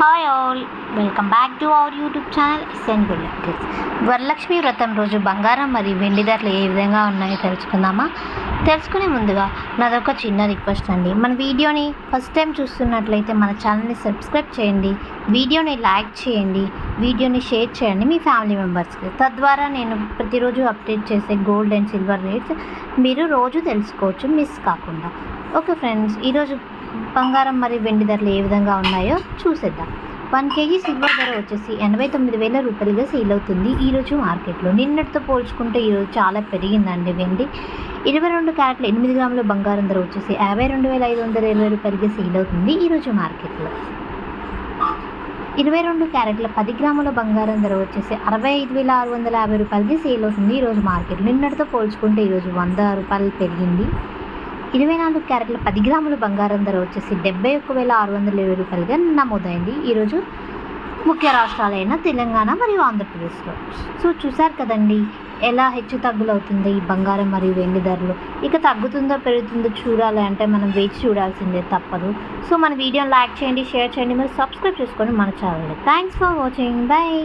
Hi all. Welcome back to our YouTube channel SN good Varalakshmi Vratham రోజు బంగారం మరియు వెండి ధరలు ఏ విధంగా ఉన్నాయో తెలుసుకుందామా? తెలుసుకునే ముందుగా నాదొక చిన్న రిక్వెస్ట్ అండి. మన వీడియోని ఫస్ట్ టైం చూస్తున్నట్లయితే మన ఛానల్ని సబ్స్క్రైబ్ చేయండి. వీడియోని లైక్ చేయండి. వీడియోని షేర్ చేయండి మీ ఫ్యామిలీ మెంబర్స్కి. తద్వారా నేను ప్రతిరోజు అప్డేట్ చేసే గోల్డ్ అండ్ సిల్వర్ రేట్స్ మీరు రోజు తెలుసుకోవచ్చు మిస్ కాకుండా. ఓకే ఫ్రెండ్స్ ఈరోజు బంగారం మరియు వెండి ధరలు ఏ విధంగా ఉన్నాయో చూసేద్దాం. వన్ కేజీ సిల్వర్ ధర వచ్చేసి ఎనభై తొమ్మిది వేల రూపాయలుగా సేల్ అవుతుంది. ఈరోజు మార్కెట్లో నిన్నటితో పోల్చుకుంటే ఈరోజు చాలా పెరిగిందండి వెండి. ఇరవై రెండు క్యారెట్ల ఎనిమిది గ్రాముల బంగారం ధర వచ్చేసి యాభై రెండు వేల ఐదు వందల ఇరవై రూపాయలుగా సేల్ అవుతుంది ఈరోజు మార్కెట్లో. ఇరవై రెండు క్యారెట్ల పది గ్రాముల బంగారం ధర వచ్చేసి అరవై ఐదు వేల ఆరు వందల యాభై రూపాయలకి సేల్ అవుతుంది. ఈరోజు మార్కెట్ నిన్నటితో పోల్చుకుంటే ఈరోజు వంద రూపాయలు పెరిగింది. ఇరవై నాలుగు క్యారెట్ల పది గ్రాముల బంగారం ధర వచ్చేసి డెబ్బై ఒక్క వేల ఆరు వందల ఇరవై రూపాయలుగా నమోదైంది. ఈరోజు ముఖ్య రాష్ట్రాలైన తెలంగాణ మరియు ఆంధ్రప్రదేశ్లో. సో చూసారు కదండి ఎలా హెచ్చు తగ్గులవుతుంది ఈ బంగారం మరియు వెండి ధరలు? ఇక తగ్గుతుందో పెరుగుతుందో చూడాలి అంటే మనం వేచి చూడాల్సిందే తప్పదు. సో మన వీడియోని లైక్ చేయండి షేర్ చేయండి మరి సబ్స్క్రైబ్ చేసుకోండి మన channel thanks for watching. Bye